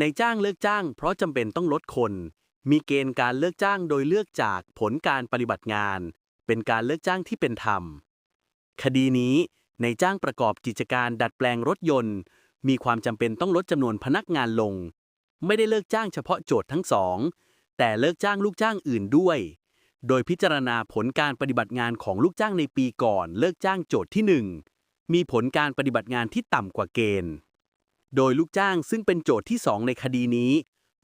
ในจ้างเลิกจ้าง เพราะจำเป็นต้องลดคน มีเกณฑ์การเลิกจ้างโดยเลือกจากผลการปฏิบัติงาน เป็นการเลิกจ้างที่เป็นธรรม คดีนี้ในจ้างประกอบกิจการดัดแปลงรถยนต์ มีความจำเป็นต้องลดจำนวนพนักงานลง ไม่ได้เลิกจ้างเฉพาะโจทย์ทั้งสอง แต่เลิกจ้างลูกจ้างอื่นด้วย โดยพิจารณาผลการปฏิบัติงานของลูกจ้างในปีก่อน เลิกจ้างโจทย์ที่ 1 มีผลการปฏิบัติงานที่ต่ำกว่าเกณฑ์ โดยลูกจ้างซึ่งเป็นโจทย์ที่ 2 ในคดีนี้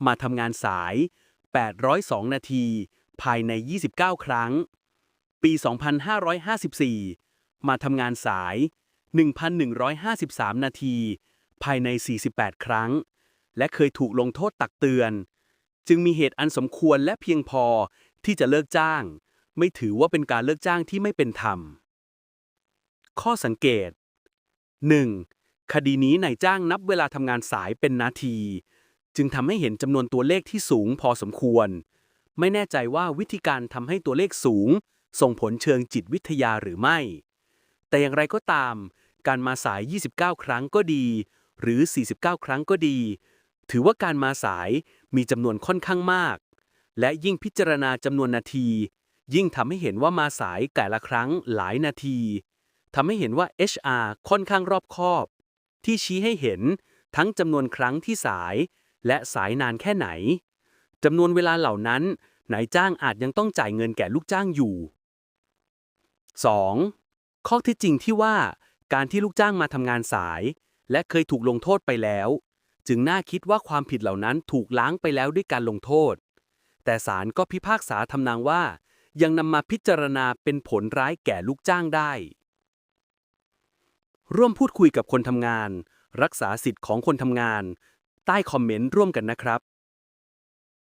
มาทำงานสาย 802 นาที ภายใน 29 ครั้ง ปี 2554 มาทำงานสาย 1,153 นาที ภายใน 48 ครั้ง และเคยถูกลงโทษตักเตือน จึงมีเหตุอันสมควรและเพียงพอที่จะเลิกจ้าง ไม่ถือว่าเป็นการเลิกจ้างที่ไม่เป็นธรรม ข้อสังเกต 1. คดีนี้นายจ้างนับเวลาทำงานสายเป็นนาที จึงทำให้เห็นจำนวนตัวเลขที่สูงพอสมควร ไม่แน่ใจว่าวิธีการทำให้ตัวเลขสูง ส่งผลเชิงจิตวิทยาหรือไม่ แต่อย่างไรก็ตาม การมาสาย 29 ครั้งก็ดี หรือ 49 ครั้งก็ดี ถือว่าการมาสายมีจำนวนค่อนข้างมาก และยิ่งพิจารณาจำนวนนาที ยิ่งทำให้เห็นว่ามาสายแต่ละครั้งหลายนาทีทำให้เห็นว่า HR ค่อนข้างรอบคอบ ที่ชี้ให้เห็นทั้งจำนวนครั้งที่สาย และสายนานแค่ไหนจำนวนเวลาเหล่านั้น นายจ้างอาจยังต้องจ่ายเงินแก่ลูกจ้างอยู่ 2. ข้อเท็จจริงที่ว่าการที่ลูกจ้างมาทำงานสาย และเคยถูกลงโทษไปแล้ว จึงน่าคิดว่าความผิดเหล่านั้นถูกล้างไปแล้วด้วยการลงโทษ แต่ศาลก็พิพากษาทำนองว่า ยังนำมาพิจารณาเป็นผลร้ายแก่ลูกจ้างได้ ร่วมพูดคุยกับคนทำงาน รักษาสิทธิ์ของคนทำงาน ใต้คอมเมนต์ร่วมกันนะครับ